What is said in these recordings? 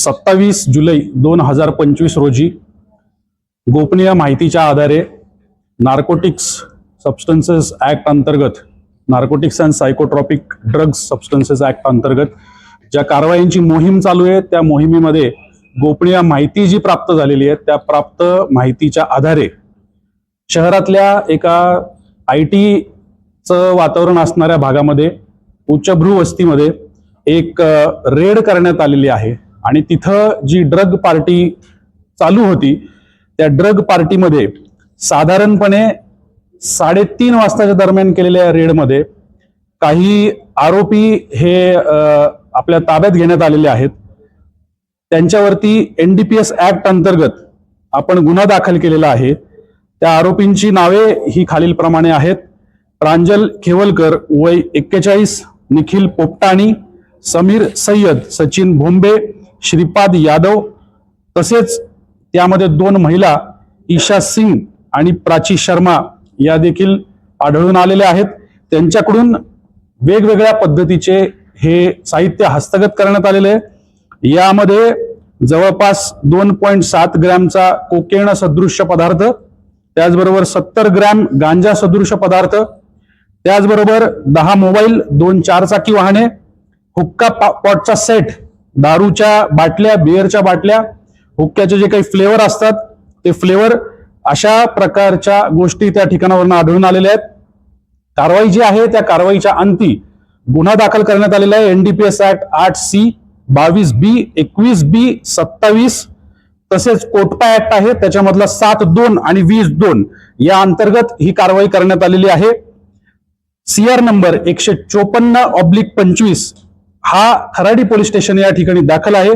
सत्तावीस जुलै दोन हजार पंचवीस रोजी गोपनीय माहितीच्या आधारे नार्कोटिक्स सबस्टन्सेस ॲक्ट अंतर्गत narcotics and psychotropic drugs substances act अंतर्गत ज्या कारवाईंची मोहीम चालू आहे त्या मोहिमेमध्ये गोपनीय माहिती जी प्राप्त झालेली आहे त्या प्राप्त माहितीच्या आधारे शहरातल्या एका आय टीचं वातावरण असणाऱ्या भागामध्ये उच्चभ्रू वस्तीमध्ये एक रेड करण्यात आलेली आहे. आणि तिथं जी ड्रग पार्टी चालू होती त्या ड्रग पार्टीमध्ये साधारणपणे साडेतीन वाजताच्या दरम्यान केलेल्या रेडमध्ये काही आरोपी हे आपल्या ताब्यात घेण्यात आलेले आहेत. त्यांच्यावरती N D P S act अंतर्गत आपण गुन्हा दाखल केलेला आहे. त्या आरोपींची नावे ही खालीलप्रमाणे आहेत. प्रांजल खेवलकर वय एक्केचाळीस निखिल पोपटाणी समीर सय्यद सचिन भोंबे श्रीपाद यादव तसेच त्यामध्ये दोन महिला ईशा सिंग आणि प्राची शर्मा या देखील आढळून आलेल्या आहेत. त्यांच्याकडून वेगवेगळ्या पद्धतीचे हे साहित्य हस्तगत करण्यात आलेले आहे. यामध्ये जवळपास दोन पॉईंट सात ग्रॅमचा कोकेण सदृश्य पदार्थ त्याचबरोबर सत्तर ग्रॅम गांजा सदृश पदार्थ त्याचबरोबर दहा मोबाईल दोन चारचाकी वाहने हुक्का पा- पॉटचा सेट दारूच्या बाटल्या बिअरच्या बाटल्या हुक्क्याचे जे काही फ्लेवर असतात ते फ्लेवर अशा प्रकारच्या गोष्टी त्या ठिकाणावरून आढळून आलेल्या आहेत. कारवाई जी आहे त्या कारवाईच्या अंती गुन्हा दाखल करण्यात आलेला आहे. एनडीपीएस ऍक्ट आठ सी बावीस बी एकवीस बी सत्तावीस तसेच कोटपा ऍक्ट आहे. त्याच्यामधला सात दोन आणि वीस दोन या अंतर्गत ही कारवाई करण्यात आलेली आहे. सीआर नंबर एकशे चोपन्न ऑब्लिक पंचवीस हा खराडी पोलीस स्टेशन या ठिकाणी दाखल आहे.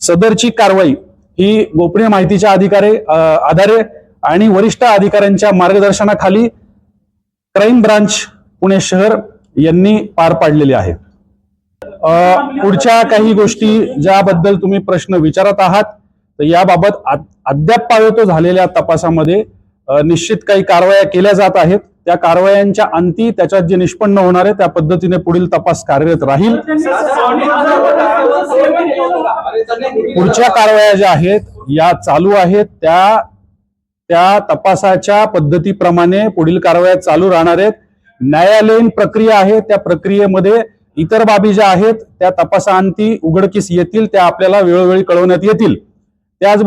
सदरची कारवाई ही गोपनीय माहितीच्या अधिकारे आधारे आणि वरिष्ठ अधिकाऱ्यांच्या मार्गदर्शनाखाली क्राईम ब्रांच पुणे शहर यांनी पार पाडलेली आहे. पुढच्या काही गोष्टी ज्याबद्दल तुम्ही प्रश्न विचारत आहात तर याबाबत अद्याप पाळतो झालेल्या तपासामध्ये निश्चित काही कारवाया केल्या जात आहेत. त्या कारवायांच्या अंती त्याच्यात जे निष्पन्न होणार आहे त्या पद्धतीने पुढील तपास कार्यरत राहील. पुढच्या कारवाया ज्या आहेत या चालू आहेत. त्या त्या तपासाच्या पद्धतीप्रमाणे पुढील कारवाया चालू राहणार आहेत. न्यायालयीन प्रक्रिया आहे त्या प्रक्रियेमध्ये इतर बाबी ज्या आहेत त्या तपासाअंती उघडकीस येतील त्या आपल्याला वेळोवेळी कळवण्यात येतील. त्याच